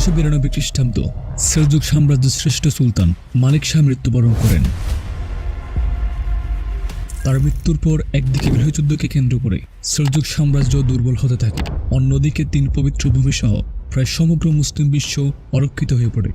এগারোশো বিরানব্বই খ্রিস্টাব্দ, সেলজুক সাম্রাজ্য শ্রেষ্ঠ সুলতান মালিক শাহ মৃত্যুবরণ করেন। তার মৃত্যুর পর একদিকে গৃহযুদ্ধকে কেন্দ্র করে সেলজুক সাম্রাজ্য দুর্বল হতে থাকে, অন্যদিকে তিন পবিত্র ভূমি সহ প্রায় সমগ্র মুসলিম বিশ্ব অরক্ষিত হয়ে পড়ে।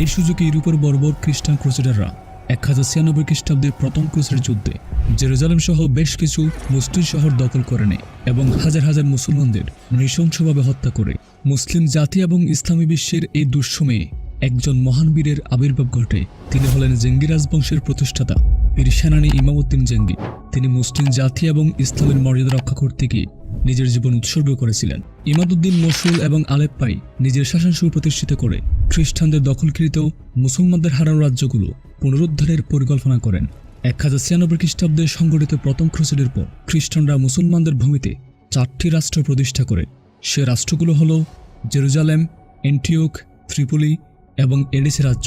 এই সুযোগে ইউরোপের বর্বর খ্রিস্টান ক্রুসেডাররা এক হাজার ছিয়ানব্বই খ্রিস্টাব্দের প্রথম ক্রুসের যুদ্ধে জেরুজালেম সহ বেশ কিছু মুসলিম শহর দখল করে নেয় এবং হাজার হাজার মুসলমানদের নৃশংসভাবে হত্যা করে। মুসলিম জাতি এবং ইসলামী বিশ্বের এই দুঃসময়ে একজন মহান বীরের আবির্ভাব ঘটে। তিনি হলেন জেঙ্গি রাজবংশের প্রতিষ্ঠাতা। বীর সেনানী ইমামউদ্দিন জেঙ্গি। তিনি মুসলিম জাতি এবং ইসলামের মর্যাদা রক্ষা করতে গিয়ে নিজের জীবন উৎসর্গ করেছিলেন। ইমাদুদ্দিন মসুল এবং আলেপ্পাই নিজের শাসন সুপ্রতিষ্ঠিত করে খ্রিস্টানদের দখলকৃত মুসলমানদের হারানো রাজ্যগুলো পুনরুদ্ধারের পরিকল্পনা করেন। এক হাজার ছিয়ানব্বই খ্রিস্টাব্দে সংগঠিত প্রথম ক্রুসেডের পর খ্রিস্টানরা মুসলমানদের ভূমিতে চারটি রাষ্ট্র প্রতিষ্ঠা করে। সে রাষ্ট্রগুলো হল জেরুজালেম এন্টিওক ত্রিপুলি এবং এডিস রাজ্য।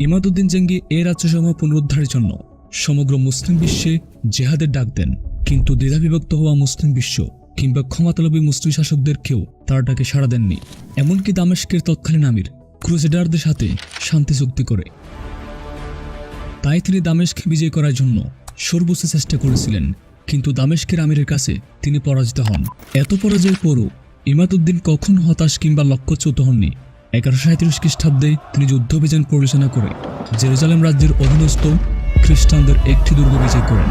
ইমাদুদ্দিন জেঙ্গি এই রাজ্যসমূহ পুনরুদ্ধারের জন্য সমগ্র মুসলিম বিশ্বে জেহাদের ডাক দেন। কিন্তু দ্বিধাবিভক্ত হওয়া মুসলিম বিশ্ব কিংবা ক্ষমতালোভী মুসলিম শাসকদের কেউ তার ডাকে সাড়া দেননি। এমনকি দামেস্কের তৎকালীন আমির ক্রুসেডারদের সাথে শান্তি চুক্তি করে। তাই তিনি দামেশকে বিজয় করার জন্য সর্বোচ্চ চেষ্টা করেছিলেন, কিন্তু দামেশকের আমিরের কাছে তিনি পরাজিত হন। এত পরাজয়ের পরও ইমাদুদ্দিন কখন হতাশ কিংবা লক্ষ্যচ্যুত হননি। এগারোশো সাঁত্রিশ খ্রিস্টাব্দে তিনি যুদ্ধ অভিযান পরিচালনা করে জেরুজালেম রাজ্যের অধীনস্থ খ্রিস্টানদের একটি দুর্গ বিজয় করেন।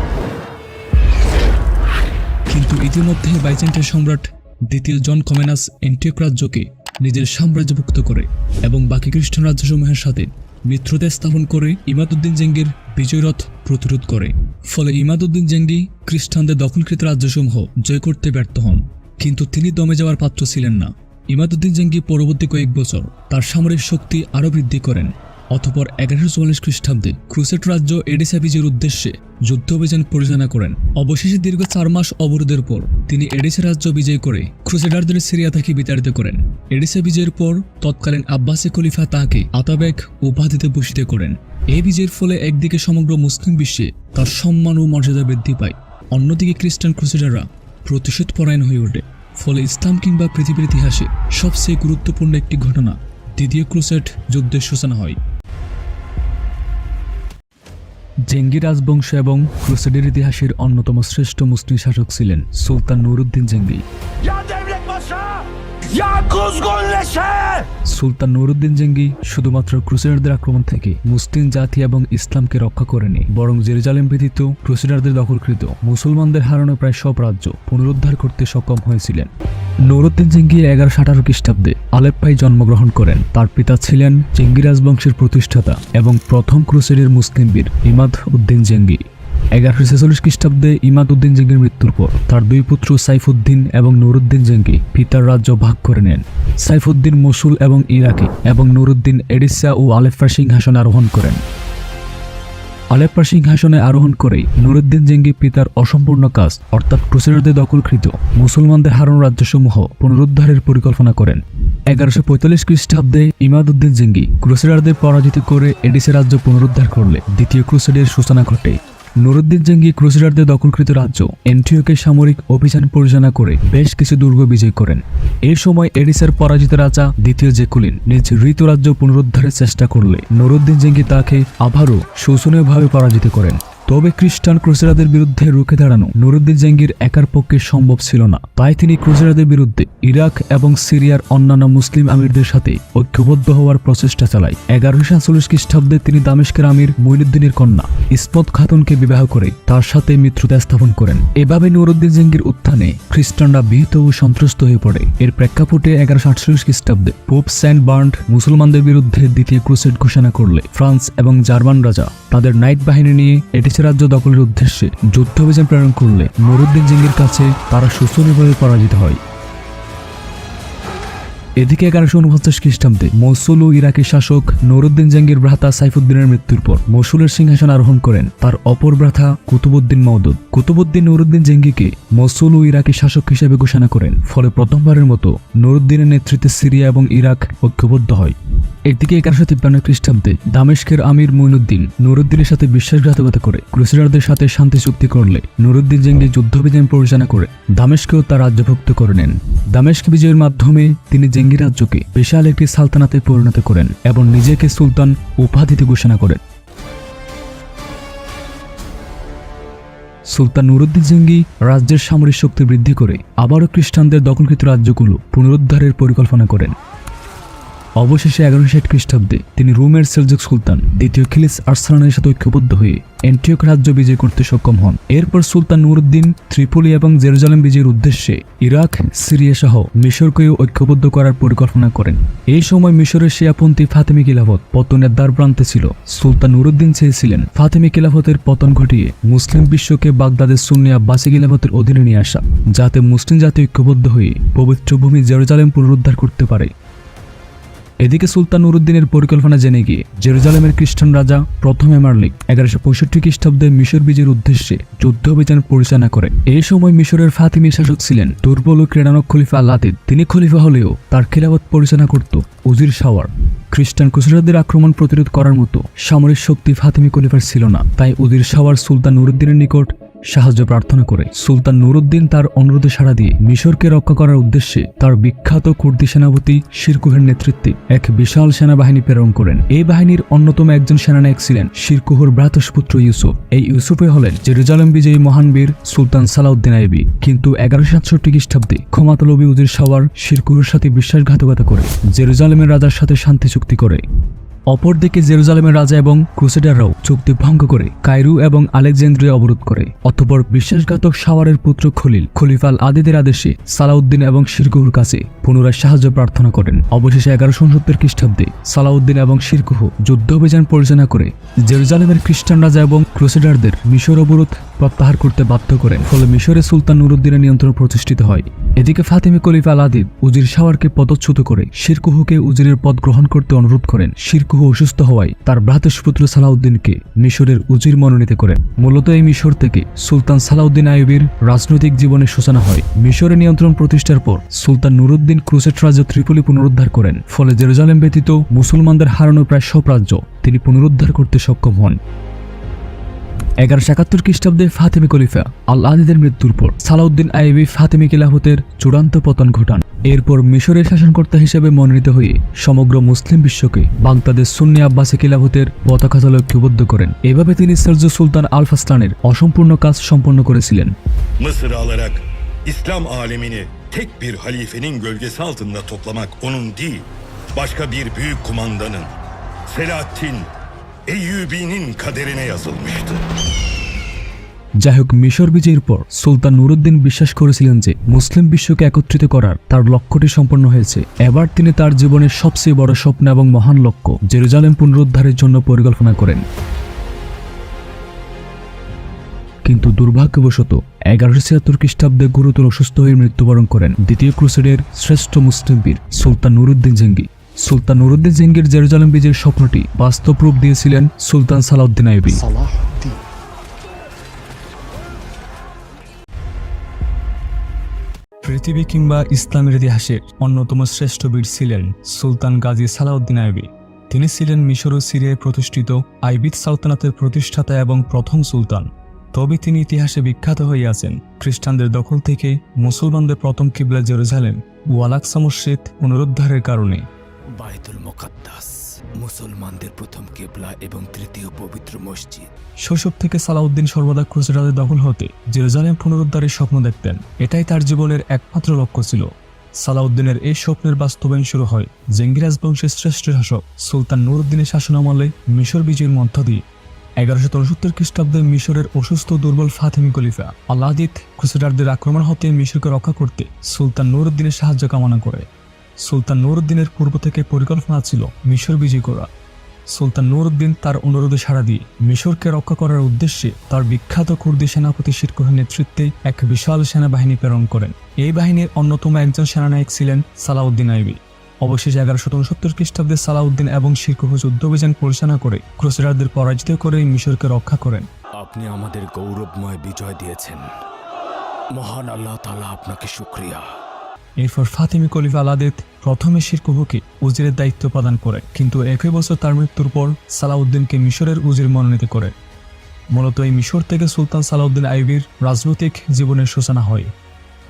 কিন্তু ইতিমধ্যে বাইজেন্টের সম্রাট দ্বিতীয় জন কমেনাস এন্টিওক রাজ্যকে নিজের সাম্রাজ্যভুক্ত করে এবং বাকি খ্রিস্টান রাজ্যসমূহের সাথে মিত্রতা স্থাপন করে ইমাদুদ্দিন জেঙ্গির বিজয়রথ প্রতিরোধ করে। ফলে ইমাদুদ্দিন জেঙ্গি খ্রিস্টানদের দখলকৃত রাজ্যসমূহ জয় করতে ব্যর্থ হন। কিন্তু তিনি দমে যাওয়ার পাত্র ছিলেন না। ইমাদুদ্দিন জেঙ্গি পরবর্তী কয়েক বছর তার সামরিক শক্তি আরও বৃদ্ধি করেন। অতপর এগারোশো চুয়াল্লিশ খ্রিস্টাব্দে ক্রুসেট রাজ্য এডিসা বিজয়ের উদ্দেশ্যে যুদ্ধ অভিযান পরিচালনা করেন। অবশেষে দীর্ঘ চার মাস অবরোধের পর তিনি এডিসা রাজ্য বিজয় করে ক্রুসেডারদের সিরিয়া থেকে বিতাড়িত করেন। এডিসা বিজয়ের পর তৎকালীন আব্বাসি খলিফা তাকে আতাবেক উপাধিতে ভূষিত করেন। এই বিজয়ের ফলে একদিকে সমগ্র মুসলিম বিশ্বে তার সম্মান ও মর্যাদা বৃদ্ধি পায়, অন্যদিকে খ্রিস্টান ক্রুসেডাররা প্রতিশোধ পরায়ণ হয়ে ওঠে। ফলে ইসলাম কিংবা পৃথিবীর ইতিহাসে সবচেয়ে গুরুত্বপূর্ণ একটি ঘটনা দ্বিতীয় ক্রুসেট যুদ্ধের সূচনা হয়। জেঙ্গি রাজবংশ এবং ক্রুসেডের ইতিহাসের অন্যতম শ্রেষ্ঠ মুসলিম শাসক ছিলেন সুলতান নুরুদ্দিন জেঙ্গি। সুলতান নুরুদ্দিন জেঙ্গি শুধুমাত্র ক্রুসেডারদের আক্রমণ থেকে মুসলিম জাতি এবং ইসলামকে রক্ষা করেনি, বরং জেরুজালেম ব্যতীত ক্রুসেডারদের দখলকৃত মুসলমানদের হারানো প্রায় সব রাজ্য পুনরুদ্ধার করতে সক্ষম হয়েছিলেন। নুরুদ্দিন জেঙ্গি এগারোশো আঠারো খ্রিস্টাব্দে আলেপ্পাই জন্মগ্রহণ করেন। তার পিতা ছিলেন জেঙ্গি রাজবংশের প্রতিষ্ঠাতা এবং প্রথম ক্রুসেডের মুসলিম বীর ইমাদ উদ্দিন জেঙ্গি। এগারোশো ছেচল্লিশ খ্রিস্টাব্দে ইমাদ উদ্দিন জেঙ্গির মৃত্যুর পর তার দুই পুত্র সাইফুদ্দিন এবং নুরুদ্দিন জেঙ্গি পিতার রাজ্য ভাগ করে নেন। সাইফুদ্দিন মসুল এবং ইরাকি এবং নুরুদ্দিন এডিসা ও আলেফার সিংহাসনে আরোহণ করেন। আলেপ্পার সিংহাসনে আরোহণ করেই নুরুদ্দিন জেঙ্গি পিতার অসম্পূর্ণ কাজ, অর্থাৎ ক্রুসেডারদের দখলকৃত মুসলমানদের হারানো রাজ্যসমূহ পুনরুদ্ধারের পরিকল্পনা করেন। এগারোশো পঁয়তাল্লিশ খ্রিস্টাব্দে ইমাদুদ্দিন জেঙ্গি ক্রুসেডারদের পরাজিত করে এডিসে রাজ্য পুনরুদ্ধার করলে দ্বিতীয় ক্রুসেডের সূচনা ঘটে। নুরুদ্দিন জঙ্গি ক্রুসেডারদের দখলকৃত রাজ্য। এন্টিওকে সামরিক অভিযান পরিচালনা করে বেশ কিছু দুর্গ বিজয় করেন। এই সময় এডিসের পরাজিত রাজা দ্বিতীয় জেকুলিন নিজ ঋতু রাজ্য পুনরুদ্ধারের চেষ্টা করলে নুরুদ্দিন জঙ্গি তাকে আবারও শোষণীয়ভাবে পরাজিত করেন। তবে খ্রিস্টান ক্রুসেরাদের বিরুদ্ধে রুখে দাঁড়ানো নুরুদ্দিন জেঙ্গির একার পক্ষে সম্ভব ছিল না। তাই তিনি ক্রুসেরাদের বিরুদ্ধে ইরাক এবং সিরিয়ার অন্যান্য মুসলিম আমিরদের সাথে ঐক্যবদ্ধ হওয়ার প্রচেষ্টা চালায়। এগারোশো সাতচল্লিশ খ্রিস্টাব্দে তিনি দামেস্কের আমির মঈনুদ্দিনের কন্যা ইসমত খাতুনকে বিবাহ করে তার সাথে মিত্রতা স্থাপন করেন। এভাবে নুরুদ্দিন জেঙ্গির উত্থানে খ্রিস্টানরা বিহিত ও সন্ত্রস্ত হয়ে পড়ে। এর প্রেক্ষাপটে এগারোশো আটচল্লিশ খ্রিস্টাব্দে পোপ সেন্ট বার্ন্ড মুসলমানদের বিরুদ্ধে দ্বিতীয় ক্রুসেড ঘোষণা করলে ফ্রান্স এবং জার্মান রাজা তাদের নাইট বাহিনী নিয়ে এডিসে রাজ্য দখলের উদ্দেশ্যে যুদ্ধ অভিযান প্রেরণ করলে নুরুদ্দিন জিঙ্গির কাছে তারা সুস্থ নির্ভরে পরাজিত হয়। এদিকে এগারোশো উনপঞ্চাশ খ্রিস্টাব্দে মসুল ও ইরাকি শাসক নুরুদ্দিন জাঙ্গির ভ্রাতা সাইফুদ্দিনের মৃত্যুর পর মসুলের সিংহাসন আরোহণ করেন তার অপর ভ্রাতা কুতুবুদ্দিন মওদুদ। কুতুবুদ্দিন নুরুদ্দিন জেঙ্গিকে মসুল ও ইরাকি শাসক হিসেবে ঘোষণা করেন, ফলে প্রথমবারের মতো নুরুদ্দিনের নেতৃত্বে সিরিয়া এবং ইরাক ঐক্যবদ্ধ হয়। একদিকে এগারোশো তিপ্পান্ন খ্রিস্টাব্দে দামেস্কের আমির মইনুদ্দিন নুরুদ্দিনের সাথে বিশ্বাসঘাতকতা করে ক্রুসেডারদের সাথে শান্তি চুক্তি করলে নুরুদ্দিন জেঙ্গি যুদ্ধবিজয় পরিচালনা করে দামেস্কেও তার রাজ্যভুক্ত করে নেন। দামেস্ক বিজয়ের মাধ্যমে তিনি জেঙ্গি রাজ্যকে বিশাল একটি সালতানাতে পরিণত করেন এবং নিজেকে সুলতান উপাধিতে ঘোষণা করেন। সুলতান নুরুদ্দিন জঙ্গি রাজ্যের সামরিক শক্তি বৃদ্ধি করে আবারও খ্রিস্টানদের দখলকৃত রাজ্যগুলো পুনরুদ্ধারের পরিকল্পনা করেন। অবশেষে এগারোশো ষাট খ্রিস্টাব্দে তিনি রোমের সেলজুক সুলতান, দ্বিতীয় খিলিস আর্সালানের সাথে ঐক্যবদ্ধ হয়ে অ্যান্টিওক রাজ্য বিজয় করতে সক্ষম হন। এরপর সুলতান নুরুদ্দিন ত্রিপলি এবং জেরুজালেম বিজয়ের উদ্দেশ্যে ইরাক, সিরিয়া সহ মিশরকেও ঐক্যবদ্ধ করার পরিকল্পনা করেন। এই সময় মিশরের শিয়াপন্থী ফাতেমি খিলাফত পতনের দ্বার প্রান্তে ছিল। সুলতান নুরুদ্দিন চেয়েছিলেন ফাতেমি খিলাফতের পতন ঘটিয়ে মুসলিম বিশ্বকে বাগদাদের সুন্নি আব্বাসী খিলাফতের অধীনে নিয়ে আসা, যাতে মুসলিম জাতি ঐক্যবদ্ধ হয়ে পবিত্র ভূমি জেরুজালেম পুনরুদ্ধার করতে পারে। এদিকে সুলতান নুরুদ্দিনের পরিকল্পনা জেনে গিয়ে জেরুজালেমের খ্রিস্টান রাজা প্রথম এমারলিক এগারোশো পঁয়ষট্টি খ্রিস্টাব্দে মিশর বিজয়ের উদ্দেশ্যে যুদ্ধ অভিযান পরিচালনা করে এই সময় মিশরের ফাতিমি শাসক ছিলেন দুর্বল ও ক্রীড়ানক খলিফা আল্লাদিদ তিনি খলিফা হলেও তার খিলাফত পরিচালনা করত উজির সাওয়ার খ্রিস্টান কুসরাদের আক্রমণ প্রতিরোধ করার মতো সামরিক শক্তি ফাতিমি খলিফার ছিল না। তাই উজির সাওয়ার সুলতান নুরুদ্দিনের নিকট সাহায্য প্রার্থনা করে। সুলতান নুরুদ্দিন তার অনুরোধে সাড়া দিয়ে মিশরকে রক্ষা করার উদ্দেশ্যে তার বিখ্যাত কুর্দি সেনাপতি শিরকুহের নেতৃত্বে এক বিশাল সেনাবাহিনী প্রেরণ করেন। এই বাহিনীর অন্যতম একজন সেনানায়ক ছিলেন শিরকুহর ভ্রাতস্পুত্র ইউসুফ। এই ইউসুফে হলেন জেরুজালেম বিজয়ী মহান বীর সুলতান সালাউদ্দিন আইবি। কিন্তু এগারোশো সাতষট্টি খ্রিস্টাব্দে ক্ষমাতলবী উজির সাওয়ার শিরকুহর সাথে বিশ্বাসঘাতকতা করে। জেরুজালেমের রাজার সাথে শান্তি চুক্তি করে। অপরদিকে জেরুজালেমের রাজা এবং ক্রুসেডাররাও চুক্তি ভঙ্গ করে কায়রু এবং আলেকজান্দ্রিয়া অবরোধ করে। অতঃপর বিশ্বাসঘাতক সাওয়ারের পুত্র খলিল, খলিফাল আদিদের আদেশে সালাউদ্দিন এবং শিরকুহুর কাছে পুনরায় সাহায্য প্রার্থনা করেন। অবশেষে এগারোশো উনসত্তর খ্রিস্টাব্দে সালাউদ্দিন এবং শিরকুহু যুদ্ধ অভিযান পরিচালনা করে জেরুজালেমের খ্রিস্টান রাজা এবং ক্রুসেডারদের মিশর অবরোধ প্রত্যাহার করতে বাধ্য করেন। ফলে মিশরে সুলতান নুরুদ্দিনের নিয়ন্ত্রণ প্রতিষ্ঠিত হয়। এদিকে ফাতিমি খলিফা আদিব উজির সাওয়ারকে পদচ্যুত করে শিরকুহুকে উজিরের পদ গ্রহণ করতে অনুরোধ করেন। শিরকুহু অসুস্থ হওয়ায় তার ভ্রাতুষ্পুত্র সালাউদ্দিনকে মিশরের উজির মনোনীত করেন মূলত এই মিশর থেকে সুলতান সালাউদ্দিন আইবির রাজনৈতিক জীবনের সূচনা হয়। মিশরে নিয়ন্ত্রণ প্রতিষ্ঠার পর সুলতান নুরুদ্দিন ক্রুসেট রাজ্য ত্রিপলি পুনরুদ্ধার করেন। ফলে জেরুজালেম ব্যতীত মুসলমানদের হারানো প্রায় সব রাজ্য তিনি পুনরুদ্ধার করতে সক্ষম হন। এগারোশো একাত্তর খ্রিস্টাব্দে ফাতেমি খলিফা আল আদিদের মৃত্যুর পর সালাউদ্দিন আইবি ফাতেমি কিলাফতের চূড়ান্ত পতন ঘটান। এরপর মিশরের শাসনকর্তা হিসেবে মনোনীত হয়ে সমগ্র মুসলিম বিশ্বকে বাগদাদের সুন্নি আব্বাসী কিলাফতের পতাকা তলে ঐক্যবদ্ধ করেন। এভাবে তিনি সার্জু সুলতান আলফাস্তানের অসম্পূর্ণ কাজ সম্পন্ন করেছিলেন। İslam alemini tek bir halifenin gölgesi altında toplamak onun değil, başka bir büyük kumandanın, Selahaddin Eyyubi'nin kaderine yazılmıştı. যাই হোক মিশর বিজয়ের পর সুলতান নুরুদ্দিন বিশ্বাস করেছিলেন যে মুসলিম বিশ্বকে একত্রিত করার তার লক্ষ্যটি সম্পন্ন হয়েছে। এবার তিনি তার জীবনের সবচেয়ে বড় স্বপ্ন এবং মহান লক্ষ্য জেরুজালেম পুনরুদ্ধারের জন্য পরিকল্পনা করেন। কিন্তু দুর্ভাগ্যবশত এগারোশো ছিয়াত্তর খ্রিস্টাব্দে গুরুতর অসুস্থ হয়ে মৃত্যুবরণ করেন দ্বিতীয় ক্রুসেডের শ্রেষ্ঠ মুসলিম বীর সুলতান নুরুদ্দিন জেঙ্গি। সুলতান নুরুদ্দিন জিঙ্গির জেরুজালেম বিজয়ের স্বপ্নটি বাস্তব রূপ দিয়েছিলেন সুলতান সালাউদ্দিন আইবি। পৃথিবী কিংবা ইসলামের ইতিহাসের অন্যতম শ্রেষ্ঠ বীর ছিলেন সুলতান গাজী সালাউদ্দিন আইবি। তিনি ছিলেন মিশর ও সিরিয়ায় প্রতিষ্ঠিত আইবিদ সালতানাতের প্রতিষ্ঠাতা এবং প্রথম সুলতান। তবে তিনি ইতিহাসে বিখ্যাত হইয়াছেন খ্রিস্টানদের দখল থেকে মুসলমানদের প্রথম কিবলা জেরুজালেম ওয়ালাকসা মসজিদ পুনরুদ্ধারের কারণে। বাইতুল মোকাদ্দাস, মুসলমানদের প্রথম কেবলা এবং তৃতীয় পবিত্র মসজিদ। শৈশব থেকে সালাউদ্দিন সর্বদা ক্রুসেডারদের দখল হতে জেরুজালেম পুনরুদ্ধারের স্বপ্ন দেখতেন। এটাই তার জীবনের একমাত্র লক্ষ্য ছিল। সালাউদ্দিনের এই স্বপ্নের বাস্তবায়ন শুরু হয় জেঙ্গিরাজ বংশের শ্রেষ্ঠ শাসক সুলতান নুরুদ্দিনের শাসনামলে মিশর বিজয়ের মধ্য দিয়ে। এগারোশো উনসত্তর খ্রিস্টাব্দে মিশরের অসুস্থ দুর্বল ফাতেমি খলিফা আল্লাদিত ক্রুসেডারদের আক্রমণ হতে মিশরকে রক্ষা করতে সুলতান নুরুদ্দিনের সাহায্য কামনা করে। সুলতান নুরুদ্দিনের পূর্ব থেকে পরিকল্পনা ছিল মিশর বিজয় করা। সুলতান নুরউদ্দিন তার অনুরোধে সাড়া দিয়ে মিশরকে রক্ষা করার উদ্দেশ্যে তার বিখ্যাত কুর্দি সেনাপতি শিরকুহের নেতৃত্বে এক বিশাল সেনাবাহিনী প্রেরণ করেন। এই বাহিনীর অন্যতম একজন সেনানায়ক ছিলেন সালাউদ্দিন আইবি। অবশেষে এগারোশো উনসত্তর খ্রিস্টাব্দে সালাউদ্দিন এবং শিরকুহ যুদ্ধ অভিযান পরিচালনা করে ক্রুসেডারদের পরাজিত করে মিশরকে রক্ষা করেন। আপনি আমাদের গৌরবময় বিজয় দিয়েছেন। মহান আল্লাহ তাআলা আপনাকে শুক্রিয়া। এরপর ফাতিমি কলিফা আলাদেদ প্রথমে শিরকুহুকে উজিরের দায়িত্ব প্রদান করে, কিন্তু একই বছর তার মৃত্যুর পর সালাউদ্দিনকে মিশরের উজির মনোনীত করে। মূলত এই মিশর থেকে সুলতান সালাউদ্দিন আইবির রাজনৈতিক জীবনের সূচনা হয়।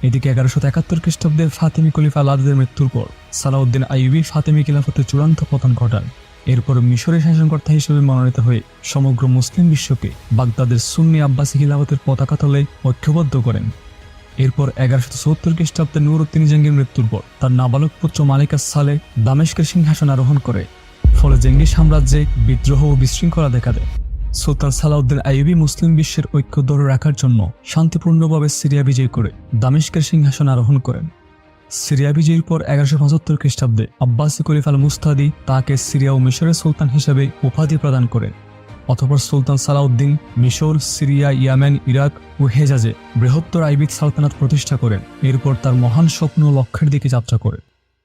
এদিকে এগারোশো একাত্তর খ্রিস্টাব্দে ফাতিমি খলিফা আলাদের মৃত্যুর পর সালাউদ্দিন আইবি ফাতিমি খিলাফতের চূড়ান্ত পতন ঘটান। এরপর মিশরের শাসনকর্তা হিসেবে মনোনীত হয়ে সমগ্র মুসলিম বিশ্বকে বাগদাদের সুন্নি আব্বাসী খিলাফতের পতাকা তলে ঐক্যবদ্ধ করেন। এরপর এগারোশো চৌত্তর খ্রিস্টাব্দে নুরুদ্দিন জঙ্গির মৃত্যুর পর তার নাবালক পুত্র মালিকা সালে দামেশকের সিংহাসন আরোহণ করে, ফলে জেঙ্গি সাম্রাজ্যে বিদ্রোহ ও বিশৃঙ্খলা দেখা দেয়। সুলতান সালাউদ্দিন আইবি মুসলিম বিশ্বের ঐক্য ধরে রাখার জন্য শান্তিপূর্ণভাবে সিরিয়া বিজয় করে দামেশকের সিংহাসন আরোহণ করেন। সিরিয়া বিজয়ীর পর এগারোশো পঁচাত্তর খ্রিস্টাব্দে আব্বাসী কলিফ আল মুস্তাদি তাকে সিরিয়া ও মিশরের সুলতান হিসেবে উপাধি প্রদান করেন। অতঃপর সুলতান সালাউদ্দিন মিশর সিরিয়া ইয়ামেন ইরাক ও হেজাজে বৃহত্তর আইবিদ সালতানাত প্রতিষ্ঠা করেন। এরপর তার মহান স্বপ্ন লক্ষ্যের দিকে যাত্রা করে।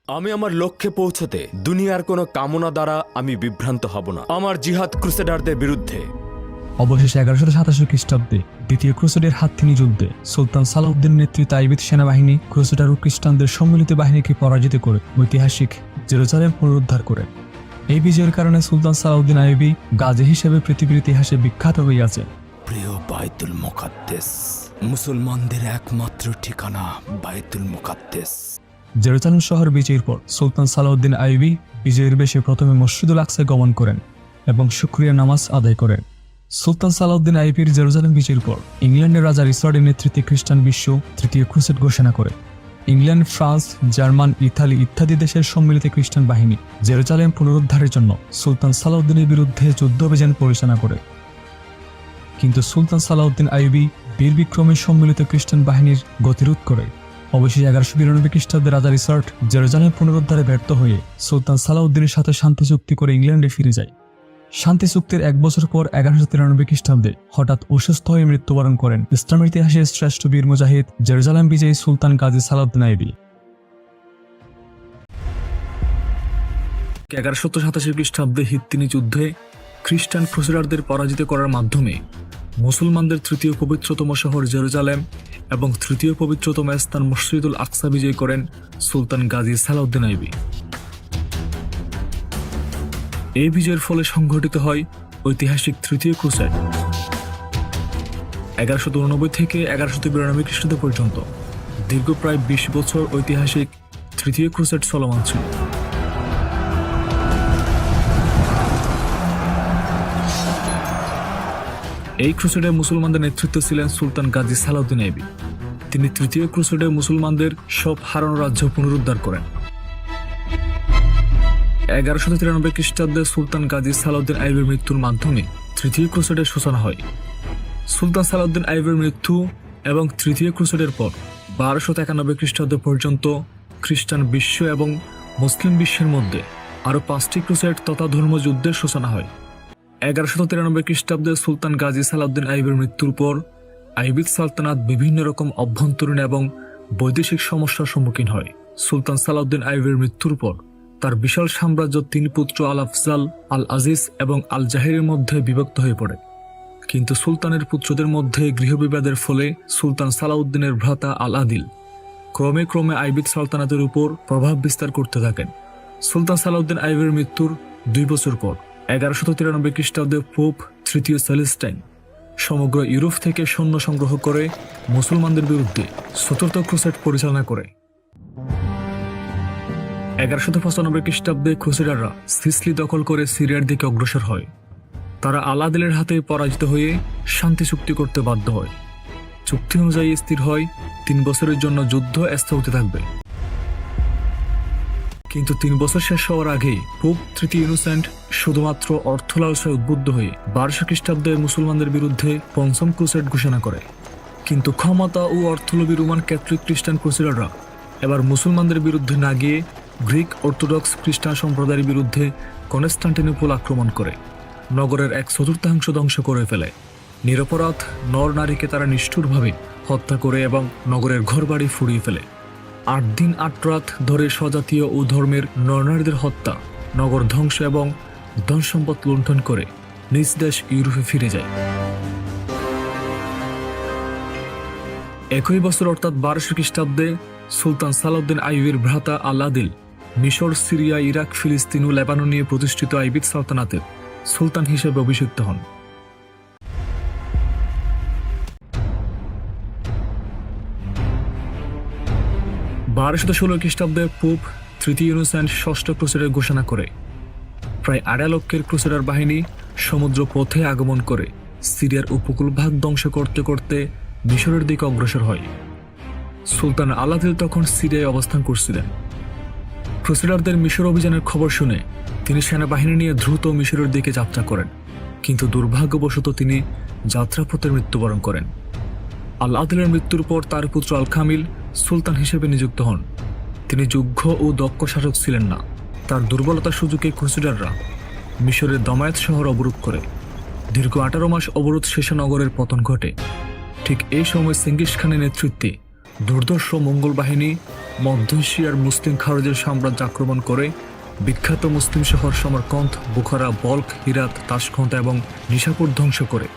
আমি আমার লক্ষ্যে পৌঁছতে দুনিয়ার কোনো কামনা দ্বারা আমি বিভ্রান্ত হব না। আমার জিহাদ ক্রুসেডারদের বিরুদ্ধে। অবশেষে এগারোশো সাতাশি খ্রিস্টাব্দে দ্বিতীয় ক্রুসেডের হাততিনি যুদ্ধে। সুলতান সালাউদ্দিন নেতৃত্বে আইবিদ সেনাবাহিনী ক্রুসেডার ও খ্রিস্টানদের সম্মিলিত বাহিনীকে পরাজিত করে ঐতিহাসিক জেরুজালেম পুনরুদ্ধার করেন এই বিজয়ের কারণে সুলতান সালাউদ্দিন আইবি গাজী হিসেবে পৃথিবীর ইতিহাসে বিখ্যাত হইয়াছে। প্রিয় বাইতুল মুকাদ্দেস মুসলমানদের একমাত্র ঠিকানা বাইতুল মুকাদ্দেস। জেরুজালেম শহর বিজয়ের পর সুলতান সালাউদ্দিন আইবি বিজয়ের বেশে প্রথমে মসজিদুল আকসায় গমন করেন এবং শুক্রিয়া নামাজ আদায় করেন। সুলতান সালাউদ্দিন আইবির জেরুজালেম বিজয়ের পর ইংল্যান্ডের রাজা রিসার্ডের নেতৃত্বে খ্রিস্টান বিশ্ব তৃতীয় ক্রুসেড ঘোষণা করে। ইংল্যান্ড, ফ্রান্স, জার্মান, ইতালি ইত্যাদি দেশের সম্মিলিত খ্রিস্টান বাহিনী জেরুজালেম পুনরুদ্ধারের জন্য সুলতান সালাউদ্দিনের বিরুদ্ধে যুদ্ধ অভিযান পরিচালনা করে। কিন্তু সুলতান সালাউদ্দিন আইবি বীর বিক্রমের সম্মিলিত খ্রিস্টান বাহিনীর গতিরোধ করে। অবশেষে এগারোশো বিরানব্বই খ্রিস্টাব্দে রাজা রিসার্ট জেরুজালেম পুনরুদ্ধারে ব্যর্থ হয়ে সুলতান সালাউদ্দিনের সাথে শান্তি চুক্তি করে ইংল্যান্ডে ফিরে যায়। শান্তি চুক্তির এক বছর পর এগারোশো তিরানব্বই খ্রিস্টাব্দে হঠাৎ অসুস্থ হয়ে মৃত্যুবরণ করেন ইসলামের ইতিহাসের শ্রেষ্ঠ বীর মুজাহিদ জেরুজালেম বিজয়ী সুলতান গাজী সালাউদ্দিন আইবি। এগারোশো সাতাশি খ্রিস্টাব্দে হিত্তিনি যুদ্ধে খ্রিস্টান ক্রুসেডারদের পরাজিত করার মাধ্যমে মুসলমানদের তৃতীয় পবিত্রতম শহর জেরুজালেম এবং তৃতীয় পবিত্রতম স্থান মসজিদুল আকসা বিজয় করেন সুলতান গাজী সালাউদ্দিন আইবি। এই বিজয়ের ফলে সংঘটিত হয় ঐতিহাসিক তৃতীয় ক্রুসেড। এগারোশো উননব্বই থেকে এগারোশো বিরানব্বই খ্রিস্টাব্দ পর্যন্ত দীর্ঘ প্রায় বিশ বছর ঐতিহাসিক তৃতীয় ক্রুসেড চলমান ছিল। এই ক্রুসেডে মুসলমানদের নেতৃত্ব ছিলেন সুলতান গাজী সালাউদ্দিন আইবি। তিনি তৃতীয় ক্রুসেডে মুসলমানদের সব হারানো রাজ্য পুনরুদ্ধার করেন। এগারোশো তিরানব্বই খ্রিস্টাব্দে সুলতান গাজী সালাউদ্দিন আইবের মৃত্যুর মাধ্যমে তৃতীয় ক্রুসেডের সূচনা হয়। সুলতান সালাউদ্দিন আইবের মৃত্যু এবং তৃতীয় ক্রুসেডের পর বারোশো একানব্বই খ্রিস্টাব্দ পর্যন্ত খ্রিস্টান বিশ্ব এবং মুসলিম বিশ্বের মধ্যে আরও পাঁচটি ক্রুসেড তথা ধর্মযুদ্ধের সূচনা হয়। এগারোশো তিরানব্বই খ্রিস্টাব্দে সুলতান গাজী সালাউদ্দিন আইবের মৃত্যুর পর আইবিদ সালতানাত বিভিন্ন রকম অভ্যন্তরীণ এবং বৈদেশিক সমস্যার সম্মুখীন হয়। সুলতান সালাউদ্দিন আইবের মৃত্যুর পর তার বিশাল সাম্রাজ্য তিন পুত্র আল আফজাল, আল আজিজ এবং আল জাহিরের মধ্যে বিভক্ত হয়ে পড়ে। কিন্তু সুলতানের পুত্রদের মধ্যে গৃহবিবাদের ফলে সুলতান সালাউদ্দিনের ভ্রাতা আল আদিল ক্রমে ক্রমে আইবিদ সালতানাতের উপর প্রভাব বিস্তার করতে থাকেন। সুলতান সালাউদ্দিন আইবের মৃত্যুর দুই বছর পর, এগারোশত তিরানব্বই খ্রিস্টাব্দে পোপ তৃতীয় সেলেস্টাইন সমগ্র ইউরোপ থেকে সৈন্য সংগ্রহ করে মুসলমানদের বিরুদ্ধে চতুর্থ ক্রুসেড পরিচালনা করে। এগারোশত পঁচানব্বই খ্রিস্টাব্দে ক্রুসেডাররা সিসলি দখল করে সিরিয়ার দিকে অগ্রসর হয়। তারা আলাদিলের হাতে পরাজিত হয়ে শান্তি চুক্তি করতে বাধ্য হয়। চুক্তি অনুযায়ী স্থির হয়, তিন বছরের জন্য যুদ্ধ স্থগিত থাকবে। কিন্তু তিন বছর শেষ হওয়ার আগেই পোপ তৃতীয় ইনোসেন্ট শুধুমাত্র অর্থলালসায় উদ্বুদ্ধ হয়ে বারোশো খ্রিস্টাব্দে মুসলমানদের বিরুদ্ধে পঞ্চম ক্রুসেড ঘোষণা করে। কিন্তু ক্ষমতা ও অর্থলোভী রোমান ক্যাথলিক খ্রিস্টান ক্রুসেডাররা এবার মুসলমানদের বিরুদ্ধে না গিয়ে গ্রিক অর্থোডক্স খ্রিস্টান সম্প্রদায়ের বিরুদ্ধে কনস্টান্টিনোপল আক্রমণ করে। নগরের এক চতুর্থাংশ ধ্বংস করে ফেলে। নিরপরাধ নর নারীকে তারা নিষ্ঠুরভাবে হত্যা করে এবং নগরের ঘরবাড়ি ফুরিয়ে ফেলে। আট দিন আট রাত ধরে স্বজাতীয় ও ধর্মের নরনারীদের হত্যা, নগর ধ্বংস এবং ধন সম্পদ লুণ্ঠন করে নিজ দেশ ইউরোপে ফিরে যায়। একই বছর অর্থাৎ বারোশো খ্রিস্টাব্দে সুলতান সালাউদ্দিন আইবির ভ্রাতা আল্লাদিল মিশর, সিরিয়া, ইরাক, ফিলিস্তিন ও লেবানন নিয়ে প্রতিষ্ঠিত আইবিদ সালতানাতের সুলতান হিসেবে অভিষিক্ত হন। বারোশত ষোলো খ্রিস্টাব্দে পোপ তৃতীয় ইনোসেন্ট ষষ্ঠ ক্রুসেডের ঘোষণা করে, প্রায় আড়াই লক্ষের ক্রুসেডার বাহিনী সমুদ্র পথে আগমন করে সিরিয়ার উপকূলভাগ ধ্বংস করতে করতে মিশরের দিকে অগ্রসর হয়। সুলতান আলাদিল তখন সিরিয়ায় অবস্থান করছিলেন। ক্রুসেডারদের মিশর অভিযানের খবর শুনে তিনি সেনাবাহিনী নিয়ে দ্রুত মিশরের দিকে যাত্রা করেন, কিন্তু দুর্ভাগ্যবশত তিনি যাত্রাপথে মৃত্যুবরণ করেন। আল আদিলের মৃত্যুর পর তার পুত্র আল খামিল সুলতান হিসেবে নিযুক্ত হন। তিনি যোগ্য ও দক্ষ শাসক ছিলেন না। তার দুর্বলতার সুযোগে ক্রুসেডাররা মিশরের দমায়েত শহর অবরোধ করে। দীর্ঘ আঠারো মাস অবরোধ শেষে নগরের পতন ঘটে। ঠিক এই সময় সিঙ্গিস খানের নেতৃত্বে দুর্ধর্ষ মঙ্গল বাহিনী মধ্য এশিয়ার মুসলিম খারজের সাম্রাজ্য আক্রমণ করে বিখ্যাত মুসলিম শহর Samarkand, Bukhara, Balkh, Herat Tashkent এবং নিশাপুর ধ্বংস করে,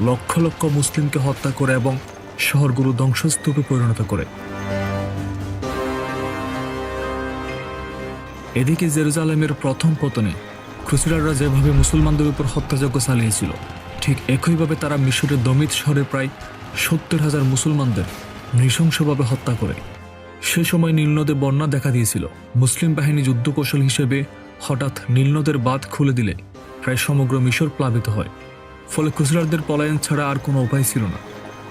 লক্ষ লক্ষ মুসলিমকে হত্যা করে এবং শহরগুলো ধ্বংসস্তূপে পরিণত করে। এদিকে জেরুজালেমের প্রথম পতনে ক্রুসেডাররা যেভাবে মুসলমানদের উপর হত্যাযজ্ঞ চালিয়েছিল, ঠিক একইভাবে তারা মিশরের দমিত শহরে প্রায় সত্তর হাজার মুসলমানদের নৃশংসভাবে হত্যা করে। সে সময় নীলনদে বন্যা দেখা দিয়েছিল। মুসলিম বাহিনী যুদ্ধকৌশল হিসেবে হঠাৎ নীলনদের বাঁধ খুলে দিলে। প্রায় সমগ্র মিশর প্লাবিত হয়। ফলে ক্রুসেডারদের পলায়ন ছাড়া আর কোনো উপায় ছিল না।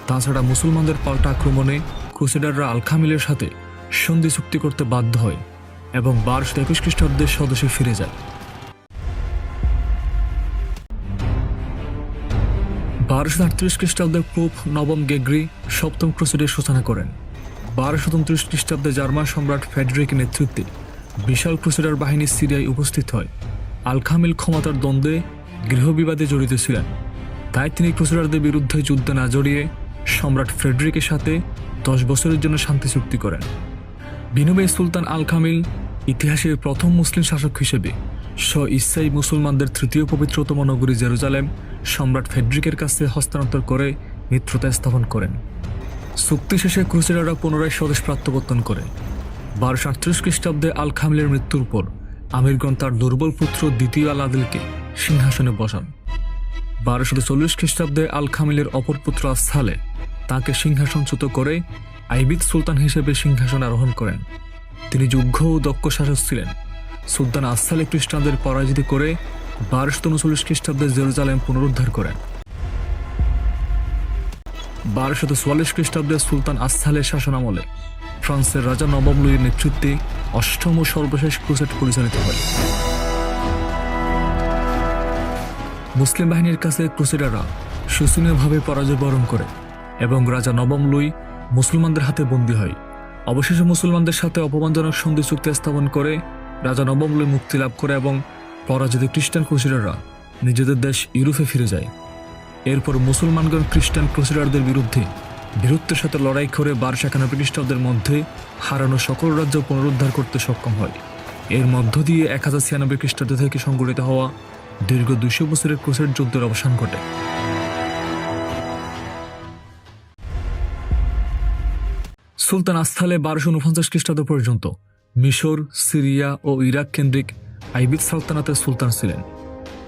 তাছাড়া মুসলমানদের পাল্টা আক্রমণে ক্রুসেডাররা আলখামিলের সাথে সন্ধি চুক্তি করতে বাধ্য হয় এবং বারোশো একুশ খ্রিস্টাব্দের স্বদেশে ফিরে যায়। বারোশো আটত্রিশ খ্রিস্টাব্দে পোপ নবম গেগ্রি সপ্তম ক্রুসেডের সূচনা করেন। বারোশো উনত্রিশ খ্রিস্টাব্দে জার্মান সম্রাট ফেডরিকের নেতৃত্বে বিশাল ক্রুসেডার বাহিনী সিরিয়ায় উপস্থিত হয়। আলখামিল ক্ষমতার দ্বন্দ্বে গৃহবিবাদে জড়িত ছিলেন। তাই তিনি ক্রুসেডারদের বিরুদ্ধে যুদ্ধে না জড়িয়ে সম্রাট ফ্রেডরিকের সাথে দশ বছরের জন্য শান্তি চুক্তি করেন। বিনিময়ে সুলতান আল কামিল ইতিহাসের প্রথম মুসলিম শাসক হিসেবে স্ব ইসাই মুসলমানদের তৃতীয় পবিত্রতম নগরী জেরুজালেম সম্রাট ফেডরিকের কাছে হস্তান্তর করে মিত্রতা স্থাপন করেন। চুক্তি শেষে ক্রুসেডাররা পুনরায় স্বদেশ প্রত্যাবর্তন করে। বারোশো আটত্রিশ খ্রিস্টাব্দে আল খামিলের মৃত্যুর পর আমিরগণ তার দুর্বল পুত্র দ্বিতীয় আল আদিলকে সিংহাসনে বসান। বারোশো চল্লিশ খ্রিস্টাব্দে আল খামিলের অপর পুত্র আস্থালে তাকে সিংহাসনচ্যুত করে আইবিদ সুলতান হিসেবে সিংহাসন আরোহণ করেন। তিনি যোগ্য ও দক্ষ শাসক ছিলেন। সুলতান আস্থালে খ্রিস্টানদের পরাজিত করে বারোশো উনচল্লিশ খ্রিস্টাব্দে জেরুজালেম পুনরুদ্ধার করেন। বারোশত চুয়াল্লিশ খ্রিস্টাব্দে সুলতান আস্থালের শাসনামলে ফ্রান্সের রাজা নবম লুইয়ের নেতৃত্বে অষ্টম ও সর্বশেষ ক্রুসেট পরিচালিত হয়। মুসলিম বাহিনীর কাছে ক্রুসেডাররা শোচনীয়ভাবে পরাজয় বরণ করে এবং রাজা নবম লুই মুসলমানদের হাতে বন্দী হয়। অবশেষে মুসলমানদের সাথে অপমানজনক সন্ধি চুক্তি স্থাপন করে রাজা নবম লুই মুক্তি লাভ করে এবং পরাজিত খ্রিস্টান ক্রুসেডাররা নিজেদের দেশ ইউরোপে ফিরে যায়। এরপর মুসলমানগণ খ্রিস্টান ক্রুসেডারদের বিরুদ্ধে বীরত্বের সাথে লড়াই করে বারোশো একানব্বই খ্রিস্টাব্দের মধ্যে হারানো সকল রাজ্য পুনরুদ্ধার করতে সক্ষম হয়। এর মধ্য দিয়ে এক হাজার ছিয়ানব্বই খ্রিস্টাব্দ থেকে সংগঠিত হওয়া দীর্ঘ দুশো বছরের ক্রুসেড যুদ্ধের অবসান ঘটে। সুলতান আস্থালে বারোশো উনপঞ্চাশ খ্রিস্টাব্দ পর্যন্ত মিশর, সিরিয়া ও ইরাক কেন্দ্রিক আইবিদ সালতানাতের সুলতান ছিলেন।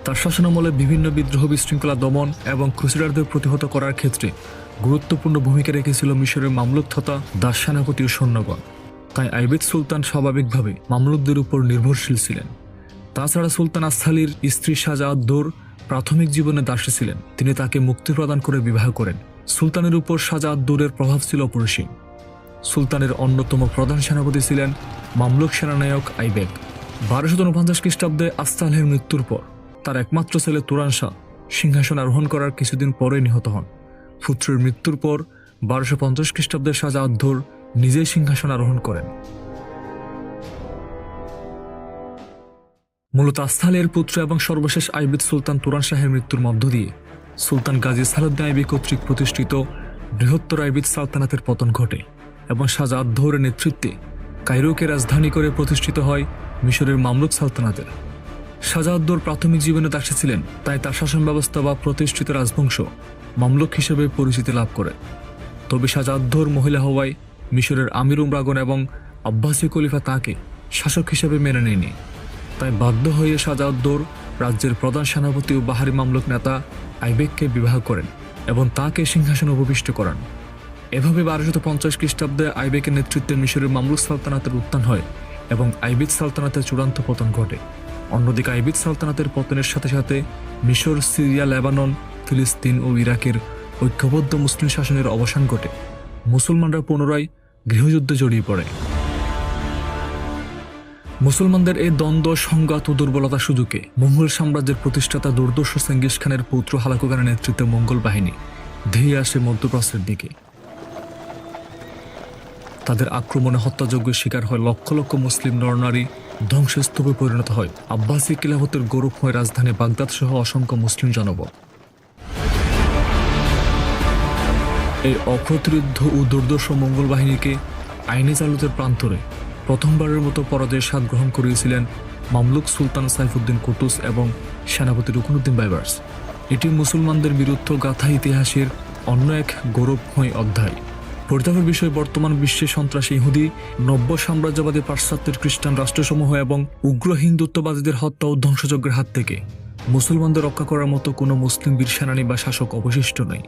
তার শাসনামলে বিভিন্ন বিদ্রোহ বিশৃঙ্খলা দমন এবং ক্রুসেডারদের প্রতিহত করার ক্ষেত্রে গুরুত্বপূর্ণ ভূমিকা রেখেছিল মিশরের মামলুক তথা দাস সেনাপতি ও সৈন্যগণ। তাই আইবিদ সুলতান স্বাভাবিকভাবে মামলুকদের উপর নির্ভরশীল ছিলেন। তাছাড়া সুলতান আস্থালির স্ত্রী শাহজাহাদ দোর প্রাথমিক জীবনে দাসী ছিলেন। তিনি তাকে মুক্তি প্রদান করে বিবাহ করেন। সুলতানের উপর শাহজাহাদ দৌরের প্রভাব ছিল অপরিসীম। সুলতানের অন্যতম প্রধান সেনাপতি ছিলেন মামলুক সেনানায়ক আইবেক বারোশো উনপঞ্চাশ খ্রিস্টাব্দে আস্তালের মৃত্যুর পর তার একমাত্র ছেলে তুরান শাহ সিংহাসন আরোহণ করার কিছুদিন পরে নিহত হন। পুত্রের মৃত্যুর পর বারোশো পঞ্চাশ খ্রিস্টাব্দে শাহজাহাদ্দোর নিজেই সিংহাসন আরোহণ করেন। মূলত আস্তালের পুত্র এবং সর্বশেষ আইবিদ সুলতান তুরান শাহের মৃত্যুর মধ্য দিয়ে সুলতান গাজী সালাউদ্দিন আইবি কর্তৃক প্রতিষ্ঠিত বৃহত্তর আইবিদ সালতানাতের পতন ঘটে এবং শাহজাহাদ ধৌরের নেতৃত্বে কায়রোকে রাজধানী করে প্রতিষ্ঠিত হয় মিশরের মামলুক সালতানাতের। শাহজাহাদ্দোর প্রাথমিক জীবনে দাসী ছিলেন, তাই তার শাসন ব্যবস্থা বা প্রতিষ্ঠিত রাজবংশ মামলুক হিসেবে পরিচিতি লাভ করে। তবে শাহজাহাদ্দোর মহিলা হওয়ায় মিশরের আমির উমরাগন এবং আব্বাসী খলিফা তাকে শাসক হিসেবে মেনে নেয়নি। তাই বাধ্য হয়ে সাজাউদ্দৌর রাজ্যের প্রধান সেনাপতি ও বাহারি মামলুক নেতা আইবেককে বিবাহ করেন এবং তাকে সিংহাসনে উপবিষ্ট করান। এভাবে বারোশত পঞ্চাশ খ্রিস্টাব্দে আইবেকের নেতৃত্বে মিশরের মামলুক সালতানাতের উত্থান হয় এবং আইবিদ সালতানাতের চূড়ান্ত পতন ঘটে। অন্যদিকে আইবিদ সালতানাতের পতনের সাথে সাথে মিশর, সিরিয়া, লেবানন, ফিলিস্তিন ও ইরাকের ঐক্যবদ্ধ মুসলিম শাসনের অবসান ঘটে। মুসলমানরা পুনরায় গৃহযুদ্ধে জড়িয়ে পড়ে। মুসলমানদের এই দ্বন্দ্ব, সংঘাত ও দুর্বলতা সুযোগে মঙ্গল সাম্রাজ্যের প্রতিষ্ঠাতা দুর্দর্শ সেঙ্গিস খানের পুত্র হালাকু খানের নেতৃত্বে মঙ্গল বাহিনী ধেয়ে আসে মধ্যপ্রাচ্যের দিকে। তাদের আক্রমণে হত্যাযজ্ঞের শিকার হয় লক্ষ লক্ষ মুসলিম নরনারী। ধ্বংসস্তূপে পরিণত হয়। আব্বাসী কিলাফতের গৌরবময় রাজধানী বাগদাদ সহ অসংখ্য মুসলিম জনপদ এই অপ্রতিরোধ ও দুর্দর্শ মঙ্গল বাহিনীকে আইনি চালুতের প্রান্তরে প্রথমবারের মতো পরাজয়ের স্বাদ গ্রহণ করিয়েছিলেন মামলুক সুলতান সাইফুদ্দিন কুতুস এবং সেনাপতি রুকনুদ্দিন বাইবার্স। এটি মুসলমানদের বীরত্ব গাথা ইতিহাসের অন্য এক গৌরবময় অধ্যায়। পরিতাপের বিষয়, বর্তমান বিশ্বে সন্ত্রাসী ইহুদি, নব্য সাম্রাজ্যবাদী পাশ্চাত্যের খ্রিস্টান রাষ্ট্রসমূহ এবং উগ্র হিন্দুত্ববাদীদের হত্যা ও ধ্বংসযজ্ঞের হাত থেকে মুসলমানদের রক্ষা করার মতো কোনো মুসলিম বীর সেনানী বা শাসক অবশিষ্ট নেই।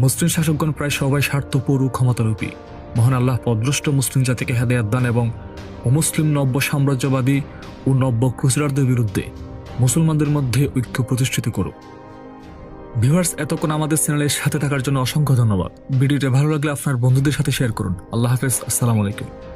মুসলিম শাসকগণ প্রায় সবাই স্বার্থপর ও ক্ষমতারূপী। মহান আল্লাহ পদৃষ্ট মুসলিম জাতিকে হেদায়াত দান এবং অমুসলিম নব্য সাম্রাজ্যবাদী ও নব্য ক্রুসরারদের বিরুদ্ধে মুসলমানদের মধ্যে ঐক্য প্রতিষ্ঠিত করুক। ভিউয়ার্স, এতক্ষণ আমাদের চ্যানেলের সাথে থাকার জন্য অসংখ্য ধন্যবাদ। ভিডিওটা ভালো লাগলে আপনার বন্ধুদের সাথে শেয়ার করুন। আল্লাহ হাফেজ, আসসালামু আলাইকুম।